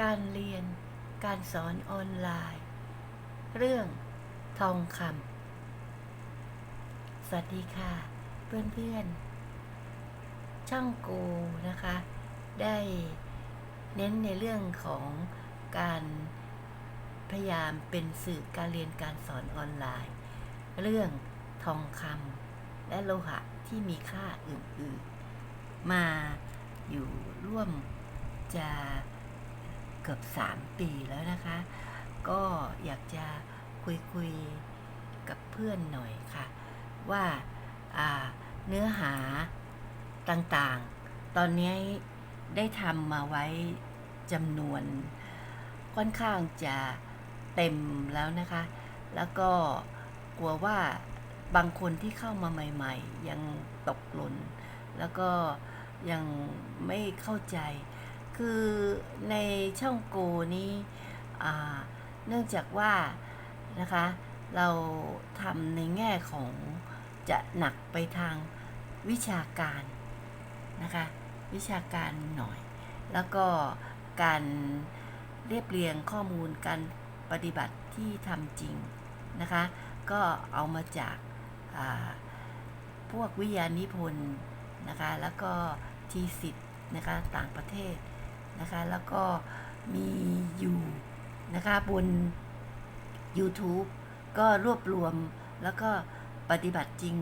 การเรียนการสอนออนไลน์ เรื่องทองคำสวัสดีค่ะ เพื่อนๆ ช่างกูนะคะ ได้เน้นในเรื่องของการพยายามเป็นสื่อการเรียนการสอนออนไลน์ เรื่องทองคำและโลหะที่มีค่าอื่นๆ มาอยู่ร่วมจะ กือบสามปีแล้วนะคะ ก็อยากจะคุยคุยๆกับเพื่อนหน่อยค่ะว่าอ่าเนื้อหาต่างๆ ตอนนี้ได้ทำมาไว้จำนวนค่อนข้างจะเต็มแล้วนะคะ แล้วก็กลัวว่าบางคนที่เข้ามาใหม่ ๆ ยังตกหล่นแล้วก็ยังไม่เข้าใจ คือในช่องโกนี้เนื่องจากว่านะคะเราทำในแง่ของจะหนักไปทางวิชาการนะคะวิชาการหน่อย แล้วก็การเรียบเรียงข้อมูลการปฏิบัติที่ทำจริงนะคะก็เอามาจากาพวกวิทยานิพนธ์นะคะแล้วก็ทีสิทธ์นะคะต่างประเทศ นะคะ แล้วก็มีอยู่นะคะบน YouTube ก็รวบรวมแล้วก็ปฏิบัติจริง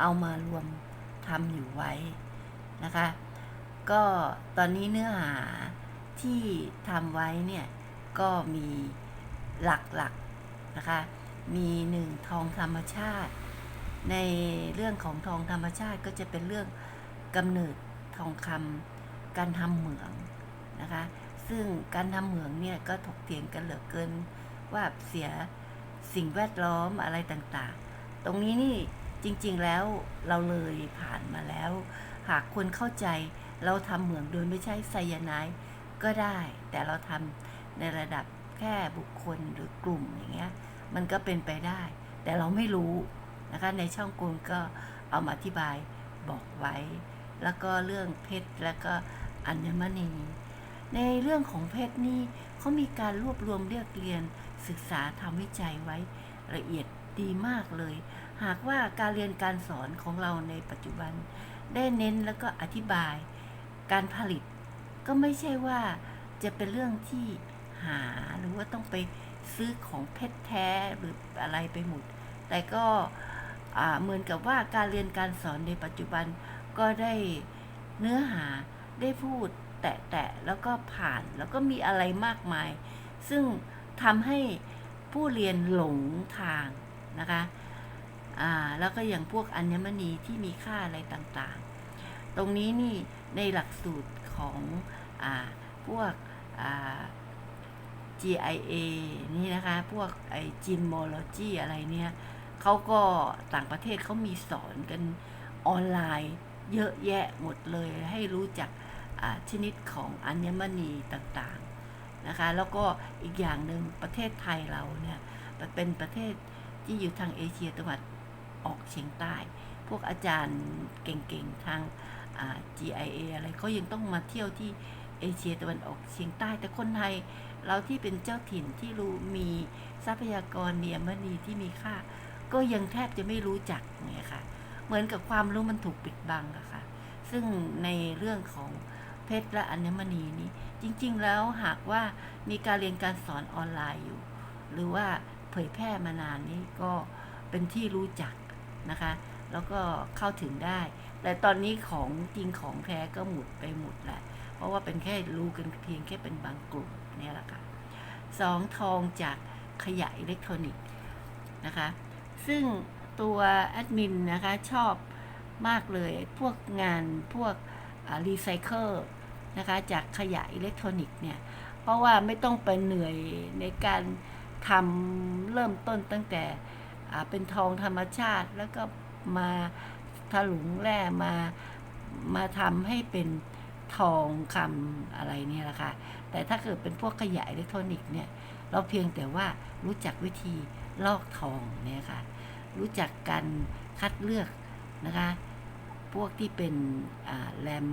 เอามารวมทำอยู่ไว้นะคะ ก็ตอนนี้เนื้อหาที่ทำไว้เนี่ยก็มีหลักๆนะคะ มีหนึ่งทองธรรมชาติ ในเรื่องของทองธรรมชาติก็จะเป็นเรื่องกำเนิดทองคำการทำเหมือง นะคะ ซึ่งการทำเหมืองเนี่ยก็ถกเถียงกันเหลือเกินว่าเสียสิ่งแวดล้อมอะไรต่างๆ ตรงนี้นี่จริงๆแล้วเราเลยผ่านมาแล้ว หากคนเข้าใจเราทำเหมืองโดยไม่ใช่ไซยาไนด์ก็ได้ แต่เราทำในระดับแค่บุคคลหรือกลุ่มอย่างเงี้ยมันก็เป็นไปได้ แต่เราไม่รู้นะคะในช่องกูลก็เอามาอธิบายบอกไว้ แล้วก็เรื่องเพชรแล้วก็อัญมณี ในเรื่องของเพชรนี่เขามีการรวบรวมเรียกเรียน ศึกษาทำวิจัยไว้ละเอียดดีมากเลย หากว่าการเรียนการสอนของเราในปัจจุบัน ได้เน้นแล้วก็อธิบาย การผลิต ก็ไม่ใช่ว่าจะเป็นเรื่องที่หาหรือว่าต้องไปซื้อของเพชรแท้หรืออะไรไปหมด แต่ก็เหมือนกับว่าการเรียนการสอนในปัจจุบันก็ได้เนื้อหาได้พูด แตะๆแล้วก็ผ่านแล้วก็มีอะไรมากมาย ซึ่งทำให้ผู้เรียนหลงทางนะคะอ่าแล้วก็อย่างพวกอัญมณีที่มีค่าอะไรต่างๆ ตรงนี้นี่ในหลักสูตรของอาพวกอ่า GIA นี่นะคะ พวกไอจิมโมโลจีอะไรเนี่ยเขาก็ต่างประเทศเขามีสอนกันออนไลน์เยอะแยะหมดเลยให้รู้จัก ชนิดของอัญมณีต่างๆนะคะ แล้วก็อีกอย่างหนึ่งประเทศไทยเราเนี่ยเป็นประเทศที่อยู่ทางเอเชียตะวันออกเฉียงใต้ พวกอาจารย์เก่งๆทาง GIA อะไรเขายังต้องมาเที่ยวที่เอเชียตะวันออกเฉียงใต้ แต่คนไทยเราที่เป็นเจ้าถิ่นที่รู้มีทรัพยากรเนียมณีที่มีค่า ก็ยังแทบจะไม่รู้จักเนี่ยค่ะ เหมือนกับความรู้มันถูกปิดบังอะค่ะ ซึ่งในเรื่องของ เพชรและอัญมณีนี้ จริงๆแล้วหากว่ามีการเรียนการสอนออนไลน์อยู่ หรือว่าเผยแพร่มานานนี้ก็เป็นที่รู้จักนะคะ แล้วก็เข้าถึงได้ แต่ตอนนี้ของจริงของแท้ก็หมดไปหมดแหละ เพราะว่าเป็นแค่รู้กันเพียงแค่เป็นบางกลุ่มเนี่ยแหละค่ะสองทองจากขยะอิเล็กทรอนิกส์นะคะ ซึ่งตัวแอดมินนะคะชอบมากเลยพวกงานพวก รีไซเคิลนะคะจากขยะอิเล็กทรอนิกส์เนี่ย เพราะว่าไม่ต้องไปเหนื่อยในการทำเริ่มต้นตั้งแต่เป็นทองธรรมชาติแล้วก็มาถลุงแร่มามาทำให้เป็นทองคำอะไรเนี่ยแหละค่ะ แต่ถ้าเกิดเป็นพวกขยะอิเล็กทรอนิกส์เนี่ย เราเพียงแต่ว่ารู้จักวิธีลอกทองเนี่ยค่ะ รู้จักการคัดเลือกนะคะ พวกที่เป็นแรม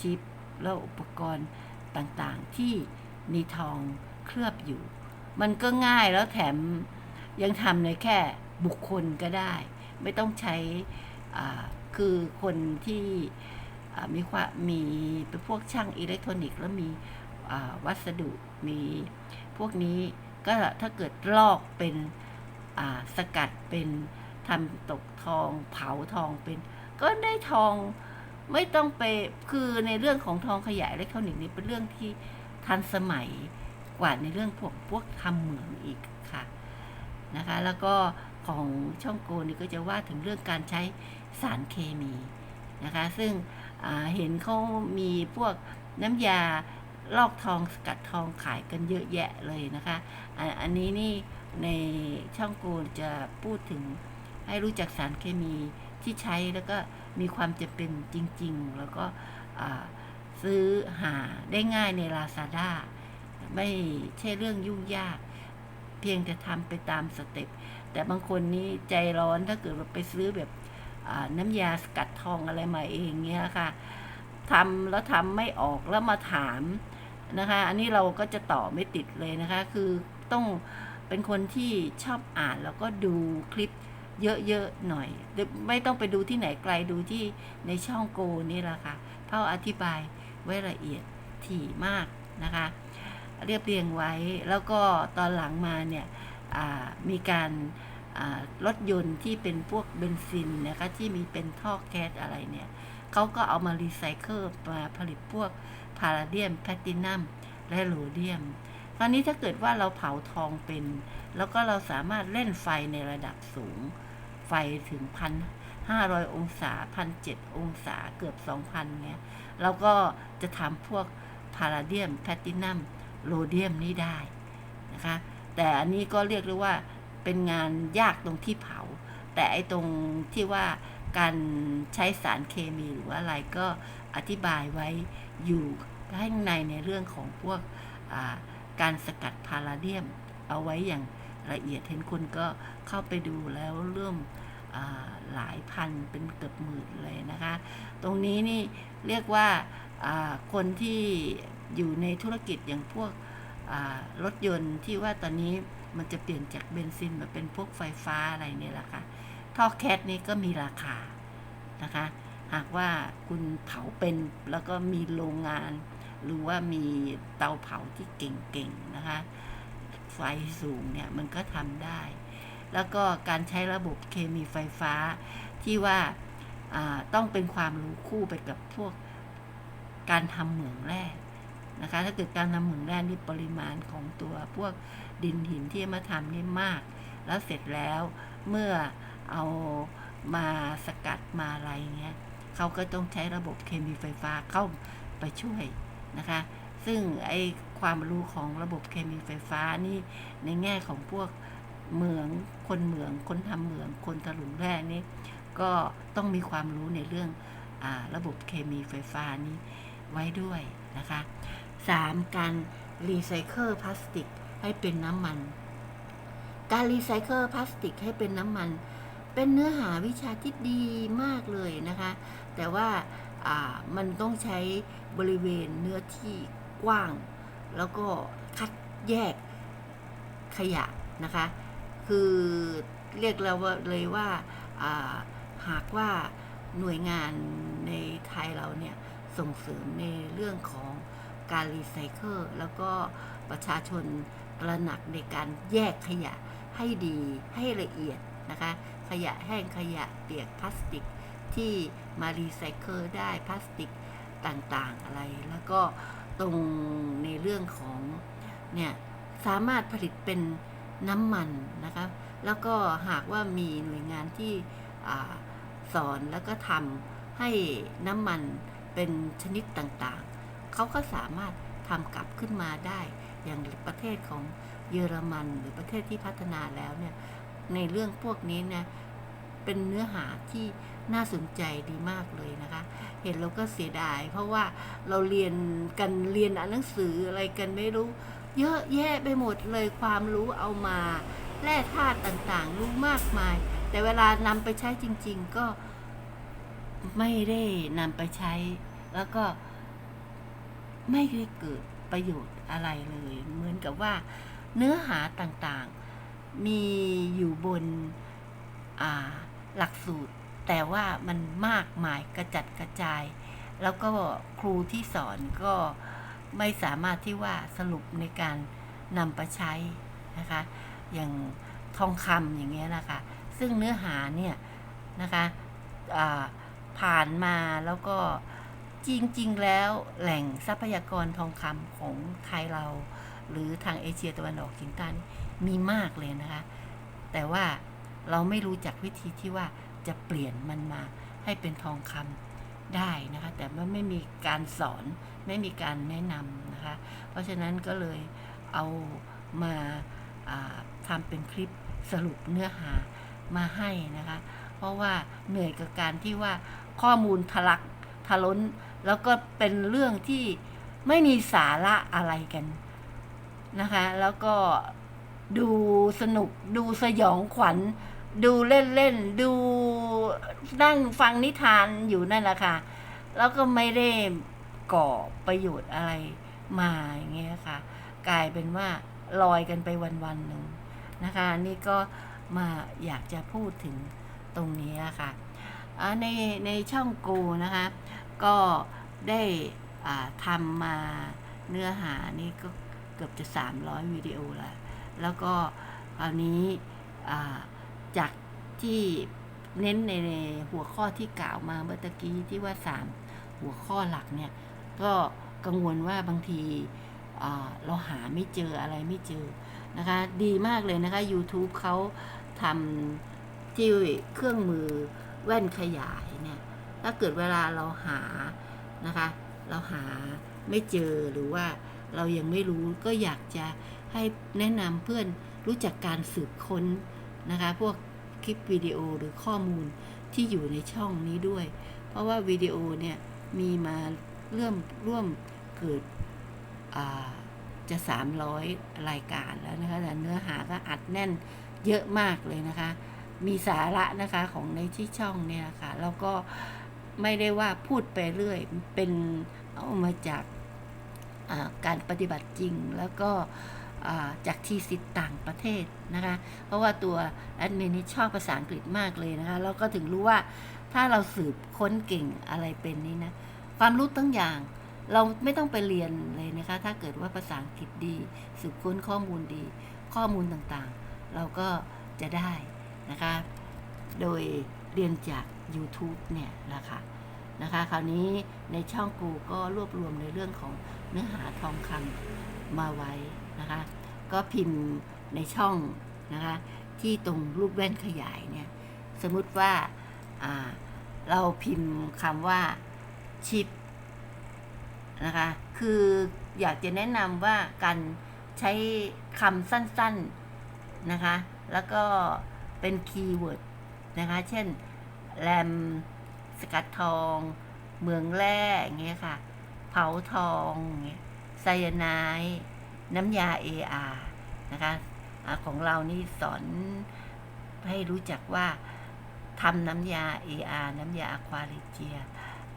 ชิปแล้วอุปกรณ์ต่างๆ ที่มีทองเคลือบอยู่ มันก็ง่ายแล้วแถมยังทำในแค่บุคคลก็ได้ ไม่ต้องใช้คือคนที่มีความมีเป็นพวกช่างอิเล็กทรอนิกส์แล้วมีวัสดุมีพวกนี้ก็ถ้าเกิดลอกเป็นสกัดเป็นทำตกทองเผาทองเป็น ก็ได้ทองไม่ต้องไปคือในเรื่องของทองขยายอิเล็กทรอนิกส์นี่เป็นเรื่องที่ทันสมัยกว่าในเรื่องพวกพวกทำเหมืองอีกค่ะนะคะ แล้วก็ของช่องโกนี่ก็จะว่าถึงเรื่องการใช้สารเคมีนะคะ ซึ่งเห็นเขามีพวกน้ำยาลอกทองสกัดทองขายกันเยอะแยะเลยนะคะ อันนี้นี่ในช่องโกจะพูดถึงให้รู้จักสารเคมี ที่ใช้แล้วก็มีความจำเป็นจริง ๆ แล้วก็ซื้อหาได้ง่ายใน Lazada ไม่ใช่เรื่องยุ่งยาก เพียงแต่ทำไปตามสเต็ปแต่บางคนนี่ใจร้อนถ้าเกิดว่าไปซื้อแบบน้ำยาสกัดทองอะไรมาเองเงี้ยค่ะทำแล้วทำไม่ออกแล้วมาถามนะคะ อันนี้เราก็จะต่อไม่ติดเลยนะคะ คือต้องเป็นคนที่ชอบอ่านแล้วก็ดูคลิป เยอะๆหน่อย ไม่ต้องไปดูที่ไหนไกลดูที่ในช่องโกนี่แหละค่ะเพราอธิบายไว้ละเอียดถี่มากนะคะ เรียบเรียงไว้แล้วก็ตอนหลังมาเนี่ยมีการรถยนต์ที่เป็นพวกเบนซินนะคะที่มีเป็นท่อแก๊สอะไรเนี่ยเขาก็เอามารีไซเคิลมาผลิตพวกพาราเดียมแพลตินัมและโรเดียมคราวนี้ถ้าเกิดว่าเราเผาทองเป็น แล้วก็เราสามารถเล่นไฟในระดับสูง ไฟถึงพันห้าร้อยองศาพันเจ็ดองศาเกือบสองพันเนี่ยเราก็จะทำพวกพาราเดียมแพลตินัมโรเดียมนี้ได้นะคะ แต่อันนี้ก็เรียกได้ว่าเป็นงานยากตรงที่เผา แต่ไอ้ตรงที่ว่าการใช้สารเคมีหรือว่าอะไรก็อธิบายไว้อยู่ข้างในในเรื่องของพวกการสกัดพาราเดียมเอาไว้อย่าง ละเอียดเห็นคุณก็เข้าไปดูแล้วเริ่มหลายพันเป็นเกือบหมื่นเลยนะคะ ตรงนี้นี่เรียกว่าคนที่อยู่ในธุรกิจอย่างพวกรถยนต์ที่ว่าตอนนี้มันจะเปลี่ยนจากเบนซินมาเป็นพวกไฟฟ้าอะไรเนี่ยแหละค่ะท่อแคทนี้ก็มีราคานะคะ หากว่าคุณเผาเป็นแล้วก็มีโรงงาน หรือว่ามีเตาเผาที่เก่งๆนะคะ ไฟสูงเนี่ยมันก็ทำได้ แล้วก็การใช้ระบบเคมีไฟฟ้าที่ว่าต้องเป็นความรู้คู่ไปกับพวกการทำเหมืองแร่นะคะ ถ้าเกิดการทำเหมืองแร่นี่ปริมาณของตัวพวกดินหินที่มาทำนี่มาก แล้วเสร็จแล้วเมื่อเอามาสกัดมาอะไรเงี้ยเขาก็ต้องใช้ระบบเคมีไฟฟ้าเข้าไปช่วยนะคะ ซึ่งไอความรู้ของระบบเคมีไฟฟ้านี่ในแง่ของพวกเหมืองคนเหมืองคนทำเหมืองคนถลุงแร่นี่ก็ต้องมีความรู้ในเรื่องอระบบเคมีไฟฟ้านี้ไว้ด้วยนะคะ 3. การรีไซเคิลพลาสติกให้เป็นน้ำมัน การรีไซเคิลพลาสติกให้เป็นน้ำมัน เป็นเนื้อหาวิชาที่ดีมากเลยนะคะ แต่ว่ามันต้องใช้บริเวณเนื้อที่ กว้าง แล้วก็คัดแยกขยะนะคะ คือเรียกเราว่าเลยว่าหากว่าหน่วยงานในไทยเราเนี่ยส่งเสริมในเรื่องของการรีไซเคิลแล้วก็ประชาชนตระหนักในการแยกขยะให้ดีให้ละเอียดนะคะ ขยะแห้งขยะเปียกพลาสติกที่มารีไซเคิลได้พลาสติกต่างๆอะไร แล้วก็ ตรงในเรื่องของเนี่ยสามารถผลิตเป็นน้ำมันนะคะแล้วก็หากว่ามีหน่วยงานที่สอนแล้วก็ทำให้น้ำมันเป็นชนิดต่างๆ เขาก็สามารถทำกลับขึ้นมาได้ อย่างประเทศของเยอรมันหรือประเทศที่พัฒนาแล้วเนี่ยในเรื่องพวกนี้เนี่ย เป็นเนื้อหาที่น่าสนใจดีมากเลยนะคะ เห็นเราก็เสียดาย เพราะว่าเราเรียนกันเรียนอ่านหนังสืออะไรกันไม่รู้ เยอะแยะไปหมดเลยความรู้เอามาแร่ธาตุต่างๆ รู้มากมาย แต่เวลานำไปใช้จริง ๆ ก็ไม่ได้นำไปใช้ แล้วก็ไม่ได้เกิดประโยชน์อะไรเลย เหมือนกับว่าเนื้อหาต่างๆ มีอยู่บนอ่า หลักสูตร แต่ว่ามันมากมายกระจัดกระจาย แล้วก็ครูที่สอนก็ไม่สามารถที่ว่าสรุปในการนำไปใช้นะคะ อย่างทองคำอย่างเงี้ยนะคะ ซึ่งเนื้อหาเนี่ยนะคะผ่านมาแล้วก็จริง ๆ แล้วแหล่งทรัพยากรทองคำของไทยเรา หรือทางเอเชียตะวันออกเฉียงใต้นี่มีมากเลยนะคะ แต่ว่า เราไม่รู้จักวิธีที่ว่าจะเปลี่ยนมันมาให้เป็นทองคำได้นะคะ แต่ว่าไม่มีการสอนไม่มีการแนะนำนะคะ เพราะฉะนั้นก็เลยเอามาาทำเป็นคลิปสรุปเนื้อหามาให้นะคะ เพราะว่าเหนื่อยกับการที่ว่าข้อมูลทะลักทะล้น แล้วก็เป็นเรื่องที่ไม่มีสาระอะไรกันนะคะ แล้วก็ ดูสนุก ดูสยองขวัญ ดูเล่นๆดูนั่งฟังนิทานอยู่นั่นแหละค่ะ แล้วก็ไม่ได้ก่อประโยชน์อะไรมาอย่างเงี้ยค่ะ กลายเป็นว่าลอยกันไปวันๆหนึ่งนะคะ นี่ก็มาอยากจะพูดถึงตรงนี้ค่ะในในช่องกูนะคะ ก็ได้ทำมาเนื้อหานี่ก็เกือบจะ 300 วิดีโอแล้ว แล้วก็คราวนี้จากที่เน้นในในหัวข้อที่กล่าวมาเมื่อตะกี้ที่ว่า 3 หัวข้อหลักเนี่ยก็กังวลว่าบางทีเราหาไม่เจออะไรไม่เจอนะคะดีมากเลยนะคะ YouTube เขาทำที่เครื่องมือแว่นขยายเนี่ยถ้าเกิดเวลาเราหานะคะ เราหาไม่เจอหรือว่าเรายังไม่รู้ก็อยากจะ ให้แนะนำเพื่อนรู้จักการสืบค้นนะคะ พวกคลิปวิดีโอหรือข้อมูลที่อยู่ในช่องนี้ด้วย เพราะว่าวิดีโอเนี่ยมีมาเริ่มร่วมเกิดอ่าจะ 300 รายการแล้วนะคะแต่เนื้อหาก็อัดแน่นเยอะมากเลยนะคะ มีสาระนะคะของในที่ช่องเนี่ยนะคะแล้วก็ไม่ได้ว่าพูดไปเรื่อย เป็นเอามาจากการปฏิบัติจริงแล้วก็ จากทีสิทธ์ต่างประเทศนะคะ เพราะว่าตัวแอดมินนี่ชอบภาษาอังกฤษมากเลยนะคะ แล้วก็ถึงรู้ว่าถ้าเราสืบค้นเก่งอะไรเป็นนี่นะ ความรู้ตั้งอย่าง เราไม่ต้องไปเรียนเลยนะคะ ถ้าเกิดว่าภาษาอังกฤษดี สืบค้นข้อมูลดี ข้อมูลต่างๆ เราก็จะได้นะคะ โดยเรียนจาก YouTube เนี่ยนะคะนะคะ คราวนี้ในช่องกูก็รวบรวมในเรื่องของเนื้อหาทองคำมาไว้ นะคะ ก็พิมพ์ในช่องนะคะ ที่ตรงรูปแว่นขยายเนี่ย สมมุติว่าเราพิมพ์คำว่าชิปนะคะ คืออยากจะแนะนำว่าการใช้คำสั้นๆนะคะ แล้วก็เป็นคีย์เวิร์ดนะคะ เช่นแรมสกัดทอง เมืองแร่อย่างเงี้ยค่ะ เผาทองอย่างเงี้ยไซยาไนด์ น้ำยา AR นะคะของเรานี่สอนให้รู้จักว่าทำน้ำยา AR น้ำยาอะควาลิเจีย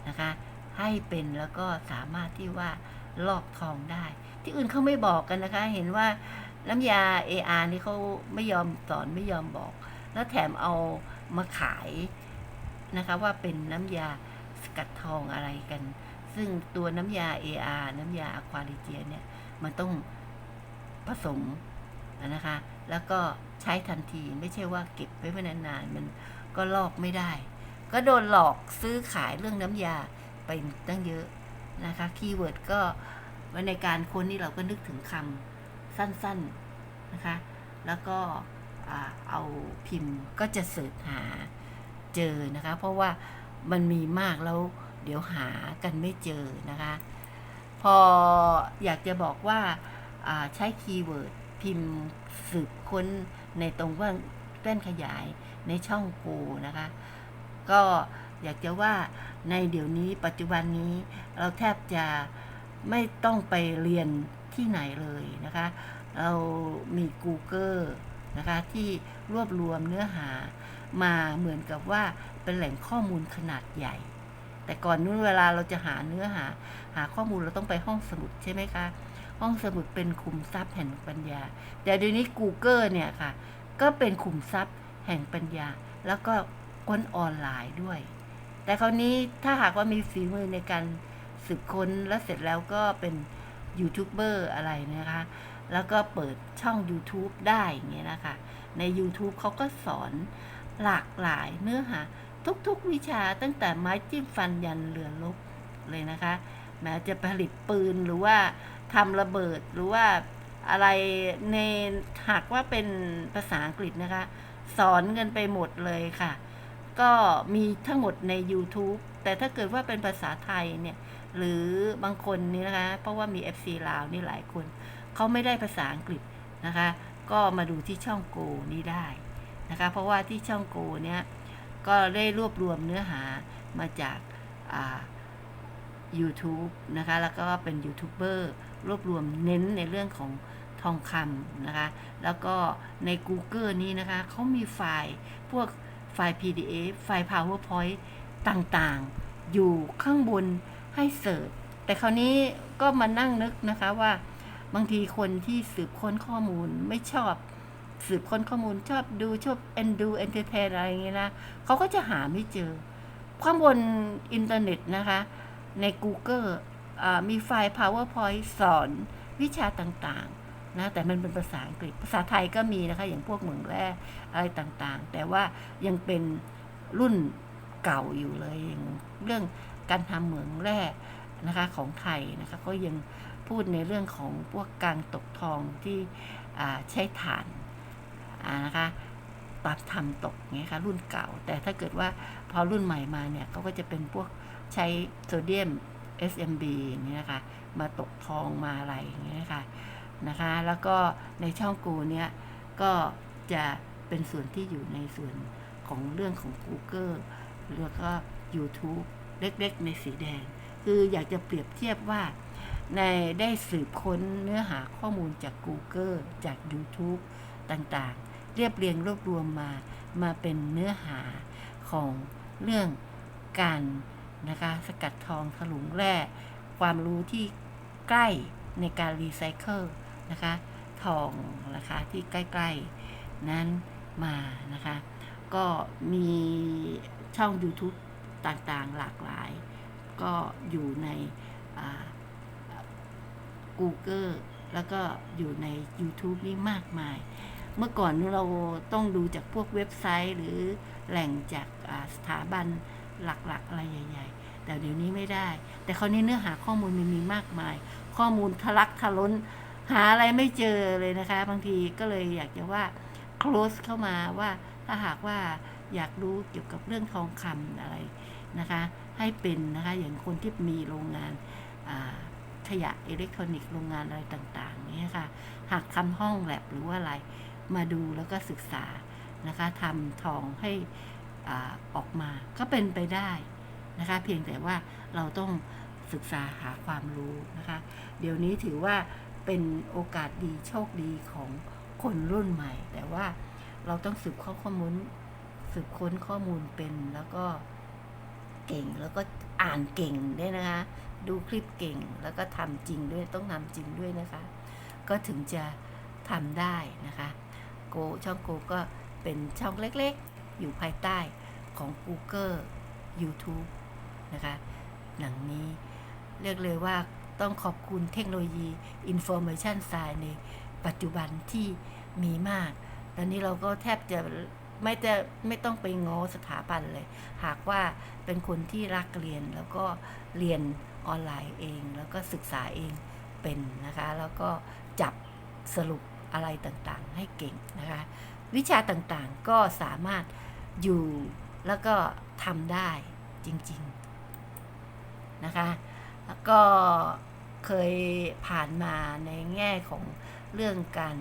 นะคะให้เป็นแล้วก็สามารถที่ว่าลอกทองได้ ที่อื่นเขาไม่บอกกันนะคะ เห็นว่าน้ำยา AR นี่เขาไม่ยอมสอนไม่ยอมบอก แล้วแถมเอามาขายนะคะว่าเป็นน้ำยาสกัดทองอะไรกัน ซึ่งตัวน้ำยา AR น้ำยาอะควาลิเจียเนี่ยมันต้อง ผสมนะคะ แล้วก็ใช้ทันทีไม่ใช่ว่าเก็บไว้ไว้นานๆมันก็ลอกไม่ได้ ก็โดนหลอกซื้อขายเรื่องน้ำยาไปตั้งเยอะนะคะคีย์เวิร์ดก็ในการค้นนี่เราก็นึกถึงคำสั้นๆนะคะ แล้วก็เอาพิมพ์ก็จะเสิร์ชหาเจอนะคะ เพราะว่ามันมีมากแล้วเดี๋ยวหากันไม่เจอนะคะ พออยากจะบอกว่า ใช้คีย์เวิร์ดพิมพ์สืบค้นในตรงว่าแว่นขยายในช่องกูนะคะ ก็อยากจะว่าในเดี๋ยวนี้ปัจจุบันนี้เราแทบจะไม่ต้องไปเรียนที่ไหนเลยนะคะ เรามี Google นะคะที่รวบรวมเนื้อหามาเหมือนกับว่าเป็นแหล่งข้อมูลขนาดใหญ่ แต่ก่อนนู้นเวลาเราจะหาเนื้อหา หาข้อมูลเราต้องไปห้องสมุดใช่ไหมคะ ห้องสมุดเป็นขุมทรัพย์แห่งปัญญา แต่เดี๋ยวนี้ Google เนี่ยค่ะ ก็เป็นขุมทรัพย์แห่งปัญญา แล้วก็ค้นออนไลน์ด้วย แต่คราวนี้ถ้าหากว่ามีฝีมือในการสืบค้นแล้วเสร็จแล้วก็เป็นยูทูบเบอร์อะไรนะคะ แล้วก็เปิดช่อง YouTube ได้อย่างเงี้ยนะคะ ใน YouTube เขาก็สอนหลากหลายเนื้อหาทุกๆวิชาตั้งแต่ไม้จิ้มฟันยันเรือลบเลยนะคะ แม้จะผลิตปืนหรือว่า ทำระเบิดหรือว่าอะไรในหากว่าเป็นภาษาอังกฤษนะคะ สอนกันไปหมดเลยค่ะ ก็มีทั้งหมดใน YouTube แต่ถ้าเกิดว่าเป็นภาษาไทยเนี่ย หรือบางคนนี่นะคะ เพราะว่ามี FC ลาวนี่หลายคน เขาไม่ได้ภาษาอังกฤษนะคะ ก็มาดูที่ช่องโกนี้ได้นะคะ เพราะว่าที่ช่องโกเนี่ยก็ได้รวบรวมเนื้อหามาจากอ่า YouTube นะคะ แล้วก็เป็นยูทูบเบอร์รวบรวมเน้นในเรื่องของทองคำนะคะ แล้วก็ใน Google นี้นะคะเขามีไฟล์พวกไฟล์ PDF ไฟล์ PowerPoint ต่างๆ อยู่ข้างบนให้เสิร์ช แต่คราวนี้ก็มานั่งนึกนะคะว่า บางทีคนที่สืบค้นข้อมูลไม่ชอบ สืบค้นข้อมูลชอบดูชอบเอ็นดูเอนเตอร์เทนอะไรอย่างเงี้ยนะเขาก็จะหาไม่เจอ ข้างบนอินเทอร์เน็ตนะคะ ใน Google อ่ามีไฟล์ PowerPoint สอนวิชาต่างๆนะแต่มันเป็นภาษาอังกฤษ ภาษาไทยก็มีนะคะอย่างพวกเหมืองแร่อะไรต่างๆ แต่ว่ายังเป็นรุ่นเก่าอยู่เลยอย่างเรื่องการทำเหมืองแร่นะคะของไทยนะคะก็ยังพูดในเรื่องของพวกการตกทองที่ใช้ถ่านานะคะปรับทำตกเงี้ยค่ะรุ่นเก่า แต่ถ้าเกิดว่าพอรุ่นใหม่มาเนี่ยเขาก็จะเป็นพวก ใช้โซเดียม SMB อย่างนี้นะคะ มาตกทองมาอะไรอย่างนี้นะคะนะคะ แล้วก็ในช่องกูเนี่ยก็จะเป็นส่วนที่อยู่ในส่วนของเรื่องของ Google แล้วก็ YouTube เล็กๆ ในสีแดง คืออยากจะเปรียบเทียบว่าในได้สืบค้นเนื้อหาข้อมูลจาก Google จาก YouTube ต่างๆ เรียบเรียงรวบรวมมา มาเป็นเนื้อหาของเรื่องการ นะคะ สกัดทองถลุงแร่ ความรู้ที่ใกล้ในการรีไซเคิลนะคะ ทองนะคะที่ใกล้ ๆ นั้นมานะคะ ก็มีช่อง YouTube ต่างๆหลากหลาย ก็อยู่ใน Google แล้วก็อยู่ใน YouTube นี่มากมาย เมื่อก่อนเราต้องดูจากพวกเว็บไซต์หรือแหล่งจากสถาบัน หลักๆ อะไรใหญ่ ๆ แต่เดี๋ยวนี้ไม่ได้ แต่คราวนี้เนื้อหาข้อมูลมันมีมากมาย ข้อมูลทะลักทะล้น หาอะไรไม่เจอเลยนะคะ บางทีก็เลยอยากจะว่า close เข้ามาว่าถ้าหากว่าอยากรู้เกี่ยวกับเรื่องทองคำอะไรนะคะ ให้เป็นนะคะอย่างคนที่มีโรงงานขยะอิเล็กทรอนิกส์โรงงานอะไรต่างๆนี่ค่ะ หากทำห้องแลบหรือว่าอะไรมาดูแล้วก็ศึกษานะคะทำทองให้ อออกมาก็เป็นไปได้นะคะเพียงแต่ว่าเราต้องศึกษาหาความรู้นะคะ เดี๋ยวนี้ถือว่าเป็นโอกาสดีโชคดีของคนรุ่นใหม่ แต่ว่าเราต้องสืบข้อข้อมูลสืบค้นข้อมูลเป็นแล้วก็เก่งแล้วก็อ่านเก่งด้วยนะคะ ดูคลิปเก่งแล้วก็ทำจริงด้วยต้องทำจริงด้วยนะคะ ก็ถึงจะทำได้นะคะ โกช่องโกก็เป็นช่องเล็ก อยู่ภายใต้ของ Google YouTube นะคะหนังนี้เรียกเลยว่าต้องขอบคุณเทคโนโลยี Information Science ในปัจจุบันที่มีมาก ตอนนี้เราก็แทบจะไม่จะไม่ต้องไปง้อสถาบันเลย หากว่าเป็นคนที่รักเรียนแล้วก็เรียนออนไลน์เอง แล้วก็ศึกษาเองเป็นนะคะ แล้วก็จับสรุปอะไรต่างๆ ให้เก่งนะคะ วิชาต่างๆก็สามารถ อยู่แล้วก็ทำได้จริงๆนะคะ แล้วก็เคยผ่านมาในแง่ของเรื่องการ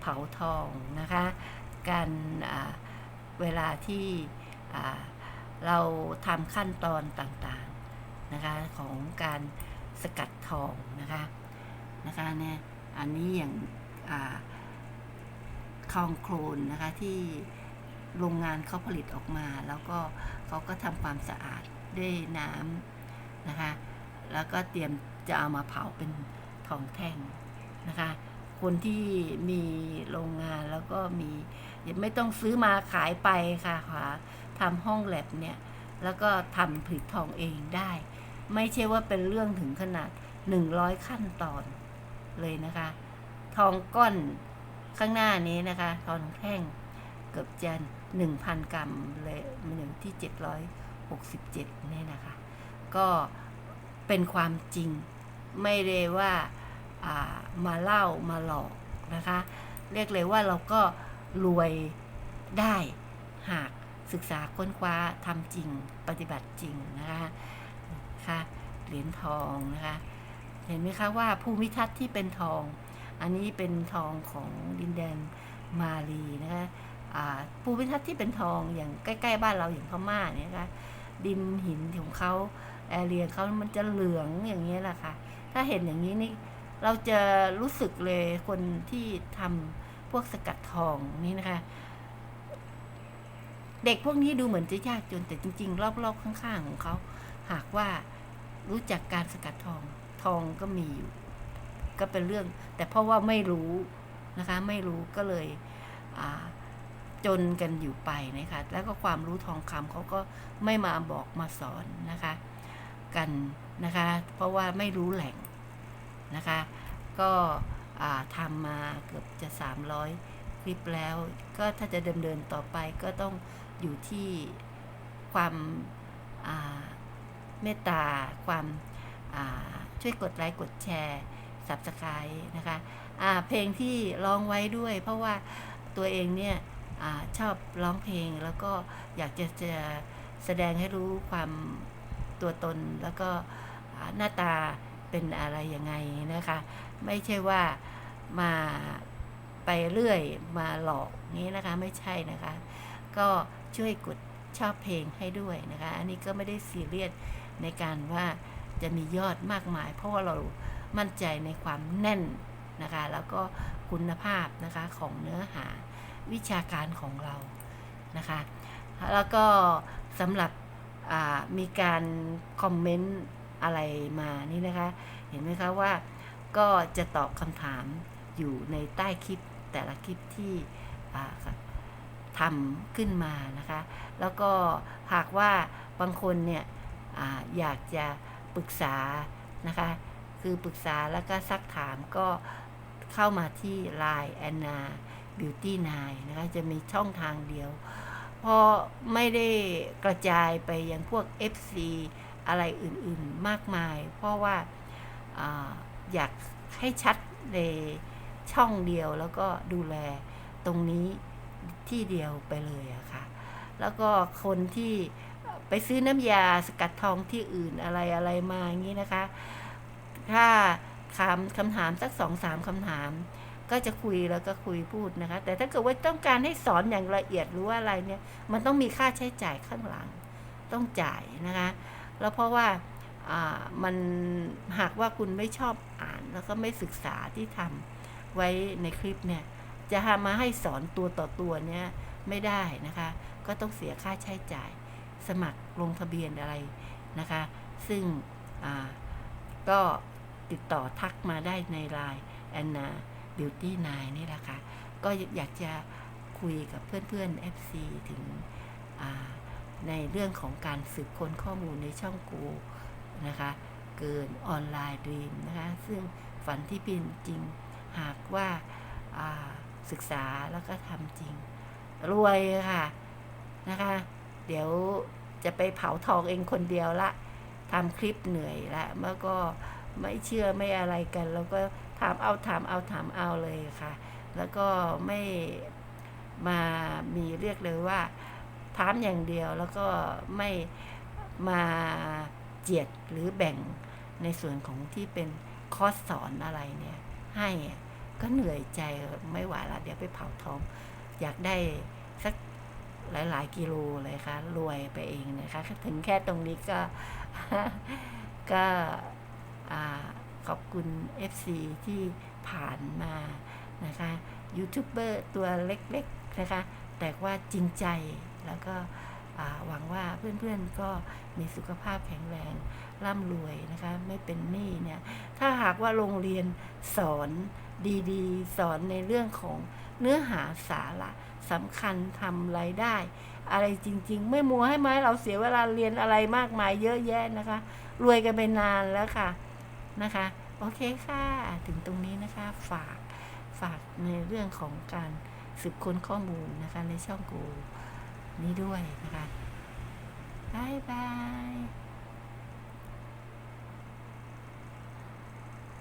เผาทองนะคะ การเวลาที่เราทำขั้นตอนต่างๆนะคะของการสกัดทองนะคะนะคะเนี่ยอันนี้อย่างอทองโคลนนะคะที่ โรงงานเขาผลิตออกมา แล้วก็เขาก็ทำความสะอาดด้วยน้ำนะคะ แล้วก็เตรียมจะเอามาเผาเป็นทองแท่งนะคะ คนที่มีโรงงานแล้วก็มีไม่ต้องซื้อมาขายไปค่ะค่ะทำห้องแลบเนี่ย แล้วก็ทำผลิตทองเองได้ ไม่ใช่ว่าเป็นเรื่องถึงขนาด 100 ขั้นตอนเลยนะคะ ทองก้อนข้างหน้านี้นะคะ ทองแท่งเกือบจะ 1,000 กรัมเลยมันอยู่ที่ 767เนี่ยนะคะ ก็เป็นความจริงไม่ได้ว่าามาเล่ามาหลอกนะคะ เรียกเลยว่าเราก็รวยได้หากศึกษาค้นคว้าทำจริงปฏิบัติจริงนะคะค่ะเหรียญทองนะคะ เห็นไหมคะว่าภูมิทัศน์ที่เป็นทอง อันนี้เป็นทองของดินแดนมาลีนะคะ ภูมิทัศน์ที่เป็นทองอย่างใกล้ๆบ้านเราอย่างพม่าเนี่ยนะคะดินหินของเขาแอเรียเขามันจะเหลืองอย่างนี้แหละค่ะ ถ้าเห็นอย่างนี้นี่เราจะรู้สึกเลยคนที่ทำพวกสกัดทองนี่นะคะ เด็กพวกนี้ดูเหมือนจะยากจนแต่จริง ๆ รอบๆข้างๆของเขา หากว่ารู้จักการสกัดทองทองก็มีอยู่ ก็เป็นเรื่อง แต่เพราะว่าไม่รู้นะคะ ไม่รู้ก็เลยอ่า จนกันอยู่ไปนะคะ แล้วก็ความรู้ทองคำเขาก็ไม่มาบอกมาสอนนะคะ กันนะคะ เพราะว่าไม่รู้แหล่งนะคะ ก็ทำมาเกือบจะ 300 คลิปแล้ว ก็ถ้าจะดำเนินต่อไปก็ต้องอยู่ที่ความาเมตตา ความาช่วยกดไลค์กดแชร์ subscribe นะคะเพลงที่ร้องไว้ด้วย เพราะว่าตัวเองเนี่ย อชอบร้องเพลงแล้วก็อยากจะจะแสดงให้รู้ความตัวตนแล้วก็หน้าตาเป็นอะไรยังไงนะคะ ไม่ใช่ว่ามาไปเรื่อยมาหลอกนี้นะคะไม่ใช่นะคะ ก็ช่วยกดชอบเพลงให้ด้วยนะคะ อันนี้ก็ไม่ได้ซีเรียสในการว่าจะมียอดมากมาย เพราะว่าเรามั่นใจในความแน่นนะคะ แล้วก็คุณภาพนะคะของเนื้อหา วิชาการของเรานะคะแล้วก็สำหรับมีการคอมเมนต์อะไรมานี่นะคะ เห็นไหมคะว่าก็จะตอบคำถามอยู่ในใต้คลิปแต่ละคลิปที่ทำขึ้นมานะคะ แล้วก็หากว่าบางคนเนี่ยออยากจะปรึกษานะคะ คือปรึกษาแล้วก็ซักถามก็เข้ามาที่ Line แอนนา บิวตี้นนะคะ จะมีช่องทางเดียวพอไม่ได้กระจายไปยังพวก FC อะไรอื่นๆมากมาย เพราะว่าอาอยากให้ชัดในช่องเดียวแล้วก็ดูแลตรงนี้ที่เดียวไปเลยอะค่ะ แล้วก็คนที่ไปซื้อน้ำยาสกัดทองที่อื่นอะไรอะไรมาอย่างนี้นะคะ ถ้าคำคำถามสักสองสามคำถาม ก็จะคุยแล้วก็คุยพูดนะคะ แต่ถ้าเกิดว่าต้องการให้สอนอย่างละเอียดหรือว่าอะไรเนี่ย มันต้องมีค่าใช้จ่ายข้างหลัง ต้องจ่ายนะคะ แล้วเพราะว่าอ่ามันหากว่าคุณไม่ชอบอ่านแล้วก็ไม่ศึกษาที่ทำไว้ในคลิปเนี่ย จะหามาให้สอนตัวต่อตัวเนี่ยไม่ได้นะคะ ก็ต้องเสียค่าใช้จ่าย สมัครลงทะเบียนอะไรนะคะ ซึ่งอ่าก็ติดต่อทักมาได้ในไลน์แอนนา บิวตี้นนี่แหละค่ะก็อยากจะคุยกับเพื่อนๆ FC ถึงอ่าในเรื่องของการสืบค้นข้อมูลในช่องกูนะคะ เกินออนไลน์ดีมนะคะ ซึ่งฝันที่เป็นจริงหากว่าาศึกษาแล้วก็ทำจริง รวยค่ะนะคะ เดี๋ยวจะไปเผาทองเองคนเดียวละทำคลิปเหนื่อยละแล้วก็ไม่เชื่อไม่อะไรกัน แล้วก็ ถามเอาถามเอาถามเอาเลยค่ะ แล้วก็ไม่มามีเรียกเลยว่า ถามอย่างเดียวแล้วก็ไม่มาเจียดหรือแบ่งในส่วนของที่เป็นคอร์สสอนอะไรเนี่ย ให้ก็เหนื่อยใจไม่ไหวละเดี๋ยวไปเผาทอง อยากได้สักหลาย ๆ กิโลเลยค่ะ รวยไปเองนะคะ ถึงแค่ตรงนี้ก็ก็อ่า ขอบคุณ FC ที่ผ่านมานะคะยูทูบเบอร์ตัวเล็กๆนะคะ แต่ว่าจริงใจแล้วก็หวังว่าเพื่อนๆก็มีสุขภาพแข็งแรงร่ำรวยนะคะ ไม่เป็นหนี้เนี่ย ถ้าหากว่าโรงเรียนสอนดีๆ สอนในเรื่องของเนื้อหาสาระสำคัญทำรายได้ อะไรจริงๆ ไม่มัวให้ไม้เราเสียเวลาเรียนอะไรมากมายเยอะแยะนะคะ รวยกันไปนานแล้วค่ะ นะคะ โอเคค่ะ ถึงตรงนี้นะคะ ฝาก ฝากในเรื่องของการสืบค้นข้อมูลนะคะในช่องกูนี้ด้วยนะคะบายบาย